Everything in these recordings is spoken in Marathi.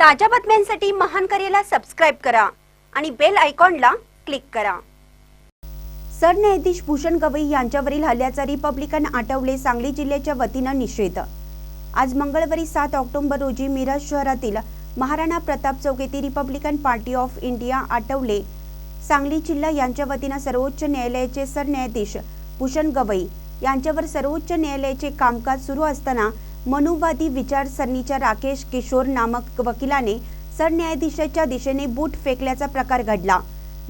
ताज्या बातम्यांसाठी महान करेला सबस्क्राईब करा आणि बेल आयकॉनला क्लिक करा. सरन्यायाधीश भूषण गवई यांच्यावरील हल्ल्याचा रिपब्लिकन आठवले सांगली जिल्ह्याच्या वतीनं निषेध. आज मंगळवारी सात ऑक्टोबर रोजी मिरज शहरातील महाराणा प्रताप चौक येथे Republican party of India Athawale Sangli जिल्हा यांच्या वतीनं सर्वोच्च न्यायालयाचे सरन्यायाधीश भूषण गवई यांच्यावर सर्वोच्च न्यायालयाचे कामकाज सुरू असताना मनुवादी विचारसरणीच्या राकेश किशोर नामक वकिलाने सरन्यायाधीशाच्या दिशेने बूट फेकल्याचा प्रकार घडला.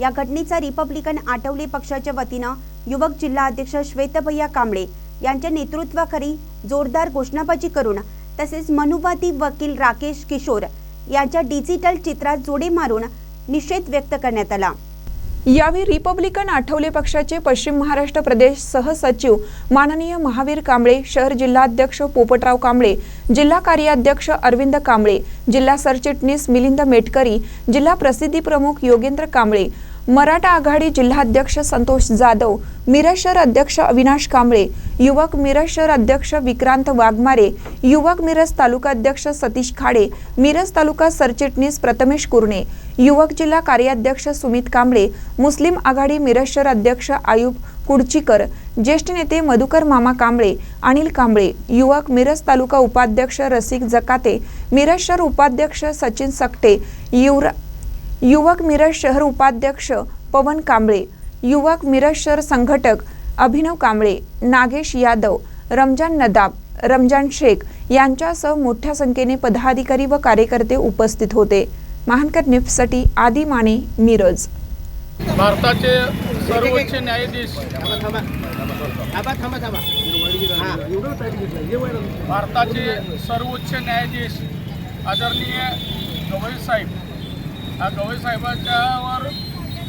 या घटनेचा रिपब्लिकन आठवले पक्षाच्या वतीनं युवक जिल्हा अध्यक्ष श्वेतभैया कांबळे यांच्या नेतृत्वाखाली जोरदार घोषणाबाजी करून तसेच मनुवादी वकील राकेश किशोर यांच्या डिजिटल चित्रात जोडे मारून निषेध व्यक्त करण्यात आला. यावेळी रिपब्लिकन आठवले पक्षाचे पश्चिम महाराष्ट्र प्रदेश सहसचिव माननीय महावीर कांबळे शहर जिल्हाध्यक्ष पोपटराव कांबळे जिल्हा कार्याध्यक्ष अरविंद कांबळे जिल्हा सरचिटणीस मिलिंद मेटकरी जिल्हा प्रसिद्धी प्रमुख योगेंद्र कांबळे मराठा आघाडी जिल्हाध्यक्ष संतोष जाधव मिरज शहर अध्यक्ष अविनाश कांबळे युवक मिरज शहर अध्यक्ष विक्रांत वाघमारे युवक मिरज तालुका अध्यक्ष सतीश खाडे मिरज तालुका सरचिटणीस प्रथमेश कुरणे युवक जिल्हा कार्याध्यक्ष सुमित कांबळे मुस्लिम आघाडी मिरज शहर अध्यक्ष आयुब कुडचीकर ज्येष्ठ नेते मधुकर मामा कांबळे अनिल कांबळे युवक मिरज तालुका उपाध्यक्ष रसिक जकाते मिरज शहर उपाध्यक्ष सचिन सकटे युवरा युवक मिरज शहर उपाध्यक्ष पवन कांबळे युवक मिरज शहर संघटक अभिनव कांबळे नागेश यादव रमजान नदाब रमजान शेख यांच्यासह मोठ्या संख्येने पदाधिकारी व कार्यकर्ते उपस्थित होते. महानकर निफ्टसाठी आदी माने मिरज. भारताचे सर्वोच्च न्यायाधीश. भारताचे सर्वोच्च न्यायाधीश आदरणीय गवई साहेब. ह्या गवई साहेबांच्यावर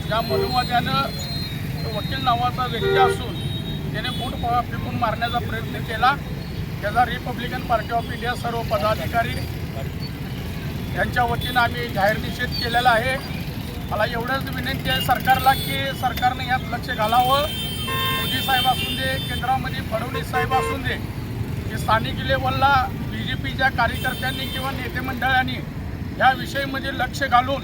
ज्या मनुवाद्यानं वकील नावाचा व्यक्ती असून त्याने बूट फ- फेकून मारण्याचा प्रयत्न केला. त्याचा रिपब्लिकन पार्टी ऑफ इंडिया सर्व पदाधिकारी यांच्या वतीनं आम्ही जाहीर निषेध केलेला आहे. मला एवढंच विनंती आहे सरकारला की सरकारने यात लक्ष घालावं. मोदी साहेब असून दे केंद्रामध्ये फडणवीस साहेब असून दे की स्थानिक लेवलला बी जे पीच्या कार्यकर्त्यांनी किंवा नेते मंडळांनी या विषयीमध्ये लक्ष घालून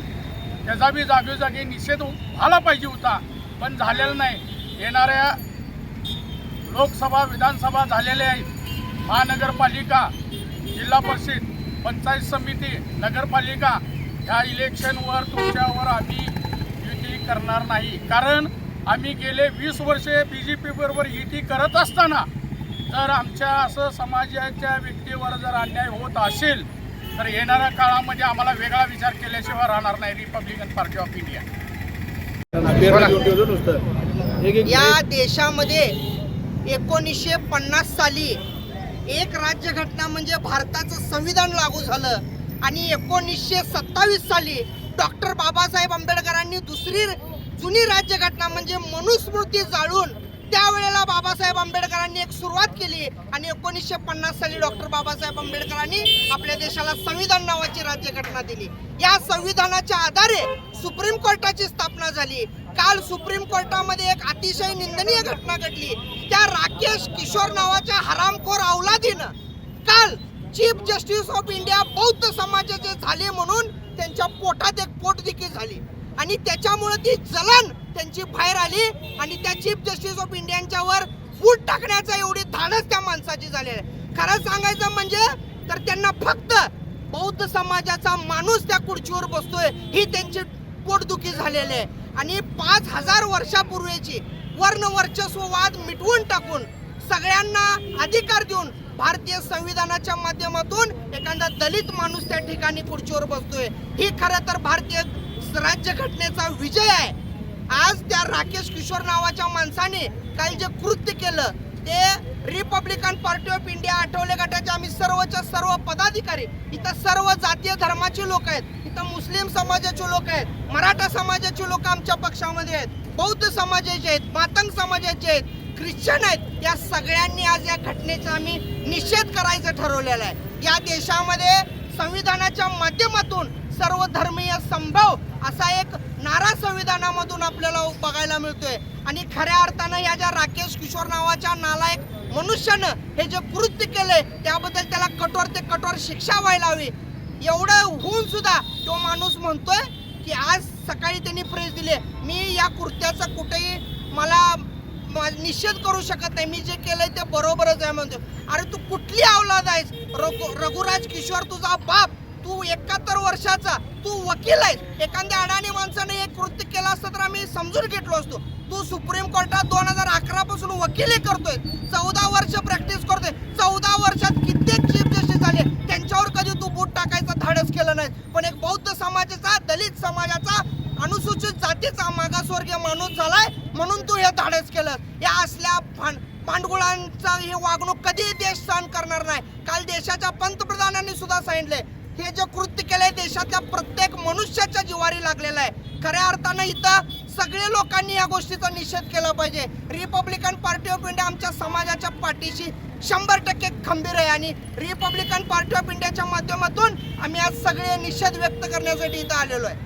त्याचा बी जागोजागी निषेध व्हायला पाहिजे होता पण झालेला नाही. येणाऱ्या लोकसभा विधानसभा झालेल्या आहेत. महानगरपालिका जिल्हा परिषद पंचायत समिती नगरपालिका ह्या इलेक्शनवर तुमच्यावर आम्ही युती करणार नाही. कारण आम्ही गेले वीस वर्षे बी जे पीबरोबर युती करत असताना जर आमच्या असं समाजाच्या व्यक्तीवर जर अन्याय होत असेल तर येणाऱ्या काळामध्ये आम्हाला वेगळा विचार केल्याशिवाय राहणार नाही रिपब्लिकन पार्टी ऑफ इंडिया या देशामध्ये एकोणीसशे पन्नास साली एक राज्यघटना म्हणजे भारताचं संविधान लागू झालं आणि एकोणीसशे सत्तावीस साली डॉक्टर बाबासाहेब आंबेडकरांनी दुसरी जुनी राज्यघटना म्हणजे मनुस्मृती जाळून त्यावेळेला बाबासाहेब आंबेडकरांनी एक सुरुवात केली आणि एकोणीसशे पन्नास साली डॉक्टर बाबासाहेब आंबेडकरांनी आपल्या देशाला संविधान नावाची राज्यघटना दिली. या संविधानाच्या आधारे सुप्रीम कोर्टाची स्थापना झाली. काल सुप्रीम कोर्टामध्ये एक अतिशय निंदनीय घटना घडली. त्या राकेश किशोर नावाच्या हरामखोर औलादीनं काल चीफ जस्टिस ऑफ इंडिया बौद्ध समाजाचे झाले म्हणून त्यांच्या पोटात एक पोटदिकी झाली. आणि त्याच्यामुळे ती जलन त्यांची बाहेर आली आणि त्या चीफ जस्टिस ऑफ इंडियांच्यावर फूट टाकण्याचा एवढी धाडस त्या माणसाची झालेली आहे. खरं सांगायचं म्हणजे तर त्यांना फक्त बौद्ध समाजाचा माणूस त्या खुर्चीवर बसतोय ही त्यांची पोटदुखी झालेली आहे. आणि पाच हजार वर्षापूर्वीची वर्ण वर्चस्ववाद मिटवून टाकून सगळ्यांना अधिकार देऊन भारतीय संविधानाच्या माध्यमातून एखादा दलित माणूस त्या ठिकाणी खुर्चीवर बसतोय. ही खरं तर भारतीय राज्यघटनेचा विजय आहे. आज त्या राकेश किशोर नावाच्या माणसाने काल जे कृत्य केलं ते Republican party of India Athawale गटाचे आम्ही सर्वच्या सर्व पदाधिकारी इथं सर्व जातीय धर्माचे लोक आहेत इथं मुस्लिम समाजाचे लोक आहेत मराठा समाजाचे लोक आमच्या पक्षामध्ये आहेत बौद्ध समाजाचे आहेत मातंग समाजाचे आहेत ख्रिश्चन आहेत या सगळ्यांनी आज या घटनेचा आम्ही निषेध करायचं ठरवलेलं आहे. या देशामध्ये संविधानाच्या माध्यमातून सर्व धर्मीय संभव असा एक नारा संविधानामधून आपल्याला बघायला मिळतोय. आणि खऱ्या अर्थानं या ज्या राकेश किशोर नावाच्या नालायक मनुष्यानं हे जे कृत्य केले त्याबद्दल त्याला कठोर ते कठोर शिक्षा व्हायला हवी. एवढं होऊन सुद्धा तो माणूस म्हणतोय की आज सकाळी त्यांनी प्रेस दिले. मी या कृत्याचा कुठेही मला निषेध करू शकत नाही. मी जे केलंय ते बरोबरच आहे म्हणतो अरे तू कुठली अवलाद आहेस? रघु रघुराज किशोर तुझा बाप तू एकाहत्तर वर्षाचा तू वकील आहेस. एखाद्या अडाणी माणसाने एक कृत्य केलं असतं तर आम्ही समजून घेतलो असतो. तू सुप्रीम कोर्टात दोन हजार अकरा पासून वकिली करतोय चौदा वर्ष प्रॅक्टिस करतोय चौदा वर्षात कित्येक चीफ जस्टिस झाले त्यांच्यावर कधी तू बूट टाकायचं धाडस केलं नाही पण एक बौद्ध समाजाचा दलित समाजाचा अनुसूचित जातीचा मागासवर्गीय माणूस झालाय म्हणून तू हे धाडस केलं या असल्या भांड भांडगुळांचा हे वागणूक कधीही देश सहन करणार नाही. काल देशाच्या पंतप्रधानांनी सुद्धा सांगितले हे जे कृत्य केलंय देशातल्या प्रत्येक मनुष्याच्या जिवारी लागलेलं आहे. खऱ्या अर्थानं इथं सगळे लोकांनी या गोष्टीचा निषेध केला पाहिजे. रिपब्लिकन पार्टी ऑफ इंडिया आमच्या समाजाच्या पाठीशी शंभर टक्के खंबीर आहे आणि रिपब्लिकन पार्टी ऑफ इंडियाच्या माध्यमातून आम्ही आज सगळे निषेध व्यक्त करण्यासाठी इथं आलेलो आहे.